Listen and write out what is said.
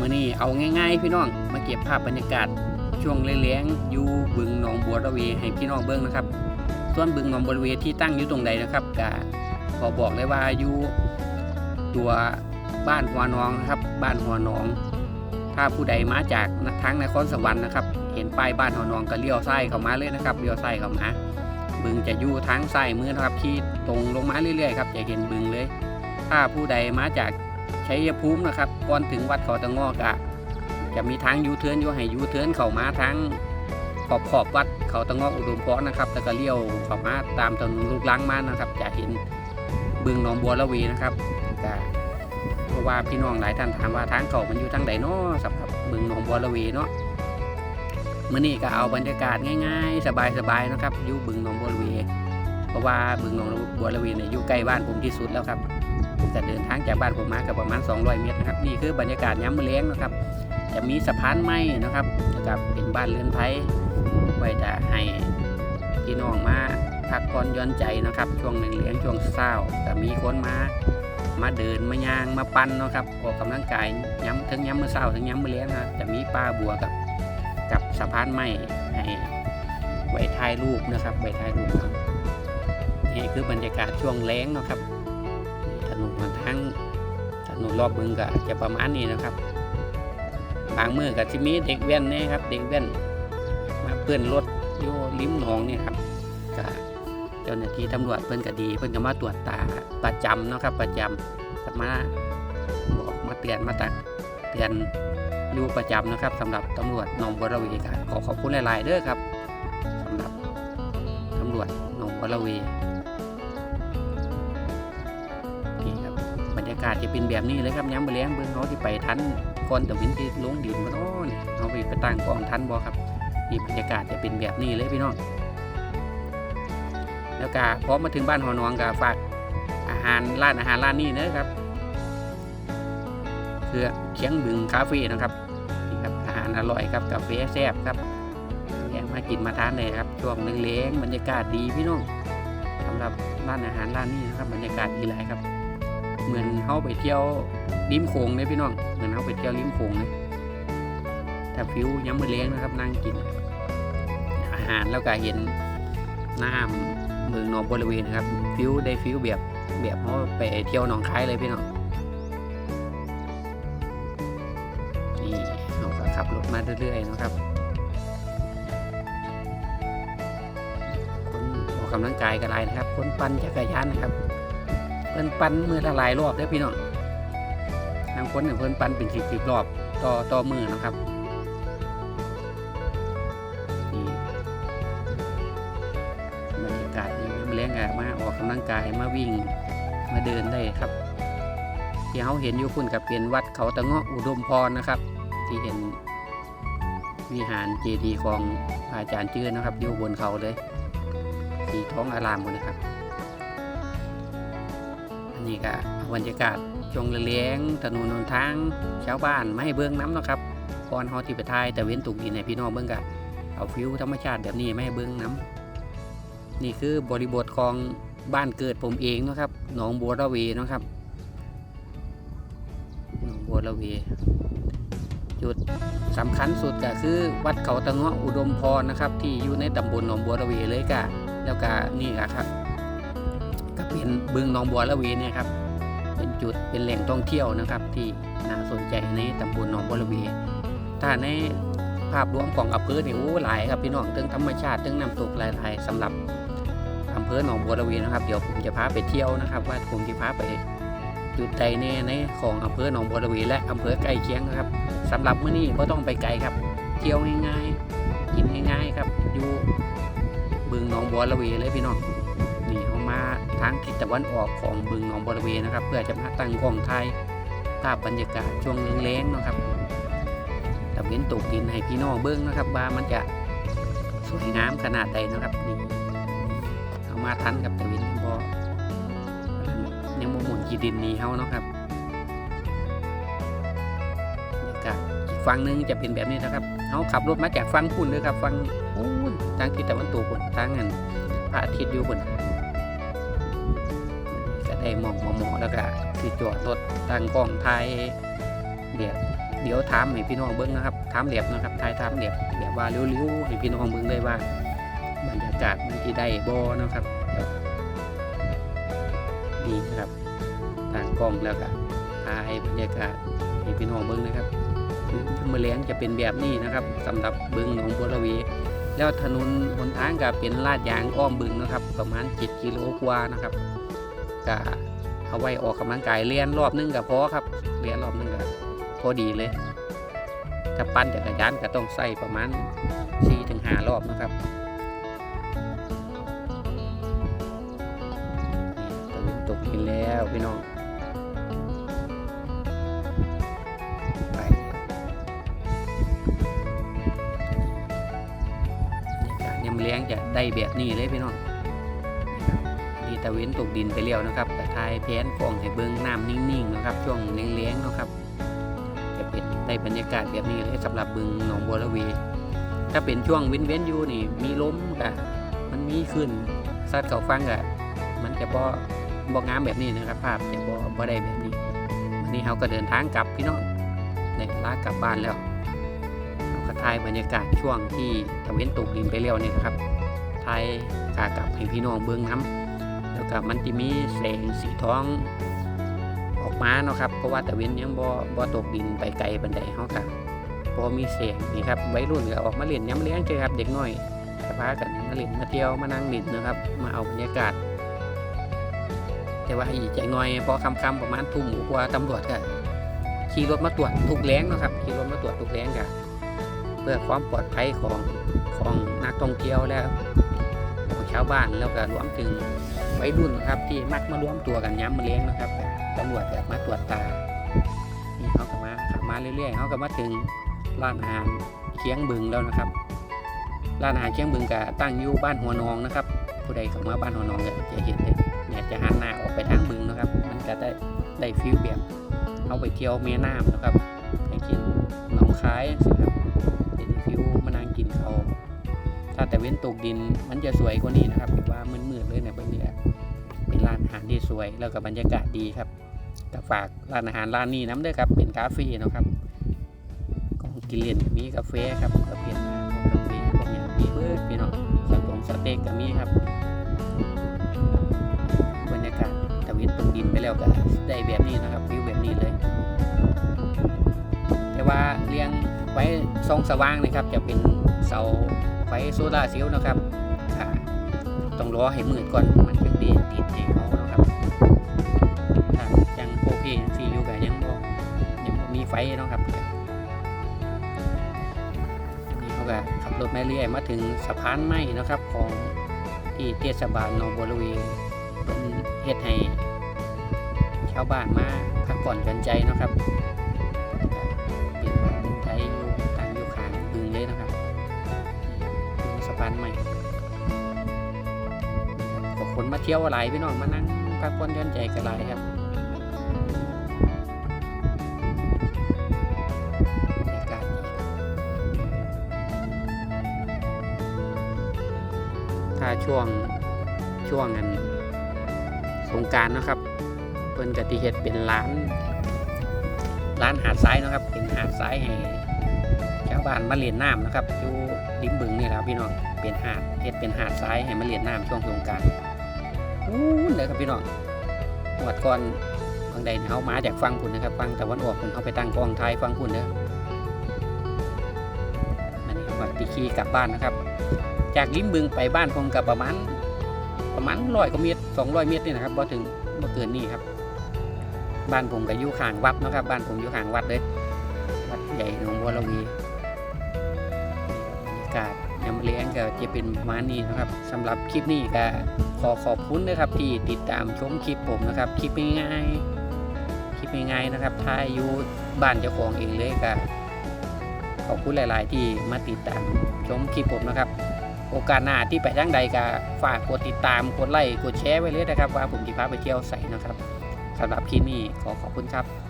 มื่อนี้เอาง่าย ๆ พี่น้องมาเก็บภาพบรรยากาศ ช่วงเลี้ยงอยู่บึงหนองบัวระเวให้พี่น้องเบิ้งนะครับ ส่วนบึงหนองบัวระเวที่ตั้งอยู่ตรงใดนะครับก็ขอบอกเลยว่าอยู่ตัวบ้านหัวนองนะครับ บ้านหัวนอง ถ้าผู้ใดมาจากทางนครสวรรค์นะครับ เห็นป้ายบ้านหัวนองก็เลี้ยวซ้เข้ามาเลยนะครับเลี้ยวซ้เข้ามาบึงจะอยู่ทางซ้ายมือนะครับที่ตรงลงมาเรื่อยๆครับจะเห็นบึงเลย ถ้าผู้ใดมาจาก ชัยภูมินะครับก่อนถึงวัดเขาตะงอกะจะมีทางยูเทิร์นอยู่ให้ยูเทิร์นเข้ามาทางขอบขอบวัดเขาตะงอกอุดมพรนะครับแล้วก็เลี้ยวเข้ามาตามถนนลูกลังมานะครับ จะเห็นบึงหนองบัวละเวีนะครับก็เพราะว่าพี่น้องหลายท่านถามว่าทางเขามันอยู่ทางใดเนาะสำหรับบึงหนองบัวละเวีเนาะเมื่อนี้ก็เอาบรรยากาศง่ายๆ สบายๆนะครับอยู่บึงหนองบัวละเวีเพราะว่าบึงหนองบัวละเวีเนี่ยอยู่ใกล้บ้านผมที่สุดแล้วครับ จะเดินทางจากบ้านผมมาก็ประมาณ 200 เมตรนะครับนี่คือบรรยากาศย้ำมะเล้งนะครับ จะมีสะพานไม้นะครับนะครับเป็นบ้านเรือนไทยไว้จะให้พี่น้องมาพักผ่อนย้อนใจนะครับช่วงหนึ่งเลี้ยงช่วงเศร้าก็มีคนมามาเดินมาย่างมาปั่นนะครับออกกำลังกายย้ำทั้งย้ำมือเศร้าทั้งย้ำมือเลี้ยงนะครับจะมีป้าบัวกับกับสะพานไม้ให้ไว้ถ่ายรูปนะครับไว้ถ่ายรูปครับนี่คือบรรยากาศช่วงแล้งนะครับ นนมันทั้งถนนรอบบึงก็จะประมาณนี้นะครับ บางมือก็จะมีเด็กแว่นนี่ครับ เด็กแว่นมาเพื่อนรถอยู่ริมหนองนี่ครับก็เจ้าหน้าที่ตำรวจเพื่อนก็ดี เพื่อนก็มาตรวจตาประจำนะครับ ประจำก็มาบอกมาเตือนมาตักเตือนอยู่ประจำนะครับสำหรับตำรวจหนองบัวระเวก็ขอขอบคุณหลาย ๆเด้อครับสำหรับตำรวจหนองบัวระเวากาศจะเป็นแบบนี้เลยครับย้ำไปเลี้ยงเบื้องเขาที่ไปทันก่อนแต่วินที่ลงดินมาโน่นเขาไปไปตั้งกล้องทันบอครับนี่บรรยากาศจะเป็นแบบนี้เลยพี่น้องแล้วก็พอมาถึงบ้านหอนองก็ฝากอาหารร้านอาหารร้านนี้นะครับคือเคียงบึงคาเฟ่นะครับนี่ครับอาหารอร่อยครับกาแฟแซ่บครับแยกมากินมาทานเลยครับช่วงเล้งๆบรรยากาศดีพี่น้องสำหรับร้านอาหารร้านนี้นะครับบรรยากาศดีหลายครับ เหมือนเขาไปเที่ยวริมโขงเลยพี่น้อง เหมือนเขาไปเที่ยวริมโขงเลยถ้าฟิวย้ำมือเลี้ยงนะครับนั่งกิน อาหารแล้วก็เห็นน้ำเมืองนองบริเวณนะครับ ฟิวได้ฟิวแบบแบบเขาไปเที่ยวหนองคายเลยพี่น้องนี่เราก็ขับรถมาเรื่อยๆนะครับคนออกกำลังกายกันหลยนะครับ คนปั่นจักรยานนะครับ พิ่นปั่นมือละหลายรอบเด้อพี่น้องบางคนเนี่ยเพิ่นปั่นเป็นสิบสิบรอบต่อต่อมือนะครับนี่บรรยากาศนี่มาเลี้ยงอะมาออกกำลังกายมาวิ่งมาเดินได้ครับ ที่เขาเห็นอยู่คุณกับเป็นวัดเขาตะเงาะอุดมพรนะครับ ที่เห็นวิหารเจดีย์ของอาจารย์จื้อนะครับอยู่บนเขาเลยสีท้องอารามหมดนะครับ นนี้ก็บรรยากาศช่วงเลี้ยงถนนหนทางชาวบ้านไม่ให้เบื้องน้ำเนาะครับก่อนเฮาที่ไปทายแต่เว้นตุกดินในพี่น้องเบื้องกะเอาฟิวธรรมชาติแบบนี้ไม่ให้เบื้องน้ำนี่คือบริบทของบ้านเกิดผมเองนะครับหนองบัวระเวนะครับหนองบัวระเวจุดสำคัญสุดก็คือวัดเขาตะเงาะอุดมพรนะครับ ที่อยู่ในตำบลหนองบัวระเวเลยกะแล้วก็นี่ครับ เป็นบึงหนองบัวระเวเนี่ยครับเป็นจุดเป็นแหล่งท่องเที่ยวนะครับ ที่น่าสนใจในตำบลหนองบัวระเวถ้าในภาพรวมของอำเภอเนี่ยโอ้หลายครับพี่น้องทั้งธรรมชาติทั้งน้ำตกหลายๆสำหรับอำเภอหนองบัวระเวนะครับเดี๋ยวผมจะพาไปเที่ยวนะครับ ว่าผมจะพาไปจุดใดแน่ในของอำเภอหนองบัวระเวและอำเภอใกล้เคียงนะครับสำหรับเมื้อนี้ก็ต้องไปไกลครับ เที่ยวง่ายๆกินง่ายๆครับอยู่บึงหนองบัวระเวเลยพี่น้อง มาทางทิศตะวันออกของบึงหนองบระเวณนะครับ เพื่อจะมาตั้งกล้องถ่ายภาพบรรยากาศช่วงแล้งๆนะครับตะเวนตกดินให้พี่น้องเบิ้งนะครับว่ามันจะสวยงามขนาดใดนะครับนี่เอามาทันกับตะเวนบอยังโมหมุนกีดินนี้เฮาเนาะครับบรรยากาศอีกฝั่งหนึงจะเป็นแบบนี้นะครับเขาขับรถมาจากฝั่งพุ่นเลยครับฝั่งพุ่นทางทิศตะวันตกพุ่นทางนั้นพระอาทิตย์อยู่พุ่น ไอ้มองมองๆแล้วก็สิจอดรถตั้งกล้องถ่ายแบบเดี๋ยวถามให้พี่น้องเบิ้งนะครับถามเดียบนะครับทายถามเดียบแบบว่าเร็วๆให้พี่น้องเบิ้งเลยว่าบรรยากาศมันที่ได้บ่นะครับดีนี่นะครับทางกล้องแล้วก็ถ่ายบรรยากาศให้พี่น้องเบิ้งนะครับเมื่อเลี้ยงจะเป็นแบบนี้นะครับสำหรับบึงหนองบัวระวี แล้วถนนหนทางก็เป็นลาดยางอ้อมบึงนะครับ ประมาณ7กิโลกว่านะครับ ก็เอาไว้ออกกำลังกายเลียนรอบนึงก็พอครับเลียนรอบนึงก็พอดีเลยถ้าปั้นจักรยานก็ต้องใส่ประมาณ4ถึง5รอบนะครับตะวันตกดินแล้วพี่น้องไปบรรยากาศยมเลี้ยงจะได้แบบนี้เลยพี่น้องะเว้นตกดินไปแล้วนะครับแต่ทายแพนฟองให้เบิ้งน้ำนิ่งๆนะครับ ช่วงเลี้ยงๆนะครับจะเป็นได้บรรยากาศแบบนี้เลยสำหรับบึงหนองบัวระเวถ้าเป็นช่วงเว้นเว้นๆอยู่นี่ มีล้มกะมันมีขึ้นซัดเขาฟังกะมันจะบ่บ่งามแบบนี้นะครับ ภาพจะบ่บ่ได้แบบนี้วันนี้เราก็เดินทางกลับพี่น้องในลากลับบ้านแล้วเราก็ถ่ายบรรยากาศช่วงที่ตะเว้นตกดินไปแล้วนี่นะครับถ่ายกากลับให้พี่น้องเบิ้งน้ำ แล้วก็มันจะมีแสงสีท้องออกมาเนาะครับ เพราะว่าตะเวนยังบ่บ่ตกดินไปไกลบันไดเฮาก็พอมีแสงนี่ครับวัยรุ่นก็ออกมาเล่นย้ำเลี้ยงเจอครับเด็กน้อยก็พากันมาเล่นมาเที่ยวมานั่งเล่นนะครับ มาเอาบรรยากาศ แต่ว่าอีใจน้อยพอค่ำประมาณทุ่มกว่าตำรวจก็ขี่รถมาตรวจทุกแรงเนาะครับขี่รถมาตรวจทุกแรงก็เพื่อความปลอดภัยของของนักท่องเที่ยวและของชาวบ้านแล้วก็รวมถึงวัยรุ่นนะครับที่มักมารวมตัวกันย้ำมาเลี้ยงนะครับตำรวจแบบมาตรวจตานี่เขาก็มาขับมาเรื่อยๆเขาก็มาถึงร้านอาหารเคียงบึงแล้วนะครับร้านอาหารเคียงบึงก็ตั้งอยู่บ้านหัวนองนะครับ ผู้ใดเข้ามาบ้านหัวนองจะเห็นเลยเนี่ยจะหันหน้าออกไปทางบึงนะครับ มันก็ได้ได้ฟิลแบบเอาไปเที่ยวแม่น้ำนะครับไปกินหนองคายสิ แต่เว้นตกดินมันจะสวยกว่านี้นะครับแบบว่ามืดๆเลยเนี่ยบางทีอะเป็นร้านอาหารที่สวยแล้วก็บรรยากาศดีครับก็ฝากร้านอาหารร้านนี้น้ำด้วยครับเป็นคาเฟ่เนาะครับของกินเล่นก็มีกาแฟครับกาแฟมาพวกกาแฟพวกนี้มีเบิร์ดพี่น้องสตงสเต็กก็มีครับ บรรยากาศตะเวนตกดินไปแล้วก็ได้แบบนี้นะครับวิวแบบนี้เลย แต่ว่าเรียงไว้ซองสว่างนะครับจะเป็นเสา ไฟโซลาเซลล์นะครับต้องรอให้มืดก่อนมันถึงดีติดให้เขานะครับถ้ายังโอเคยังซีอยู่กับยังบ่ยังมีไฟเนาะครับนี่เขาก็ขับรถมาเรื่อยมาถึงสะพานไม้นะครับ ของที่เทศบาลหนองบัวระเวเป็นเฮ็ดให้ชาวบ้านมาพักผ่อนหย่อนใจเนาะครับานใหม่ก็คนมาเที่ยวหลายพี่น้องมานั่งพักผ่อนย่อนใจกันหลายครับถ้าช่วงช่วงนั้นสงการนะครับเพิ่นกติเฮ็ดเป็นร้านร้านหาดทรายนะครับ เป็นหาดทรายให้ชาวบ้านมาเล่นน้ำนะครับอยู่ริมบึงนี่แหละพี่น้อง เป็นหาดเฮ็ดเป็นหาดทรายให้มาเล่นน้ำช่วงสงการอู้นเลยครับพี่น้องหวดก่อนบางใดเนี่ยเขามาจากฟังคุณนะครับฟังแต่วันออกคุณเขาไปตั้งกองไทยฟังคุณเด้ออันนี้วัดตีคีกลับบ้านนะครับ จากริมบึงไปบ้านผมกับประมาณประมาณร้อยกว่าเมตรสองร้อยเมตรนี่นะครับพอถึงเมื่อเกินนี่ครับ บ้านผมก็อยู่ข้างวัดนะครับ บ้านผมอยู่ข้างวัดเลยวัดใหญ่หนองบัวระวี เลี้ยงก็จะเป็นประมาณนี้นะครับสำหรับคลิปนี้ก็ขอขอบคุณนะครับที่ติดตามชมคลิปผมนะครับ คลิปง่ายๆคลิปง่ายๆนะครับถ้าอยู่บ้านเจ้าของเองเลยก็ขอบคุณหลาย ๆ ที่มาติดตามชมคลิปผมนะครับ โอกาสหน้าที่ไปทางใดก็ฝากกดติดตามกดไลค์กดแชร์ไว้เลยนะครับ ว่าผมจะพาไปเที่ยวใส่นะครับสำหรับคลิปนี้ขอขอบคุณครับ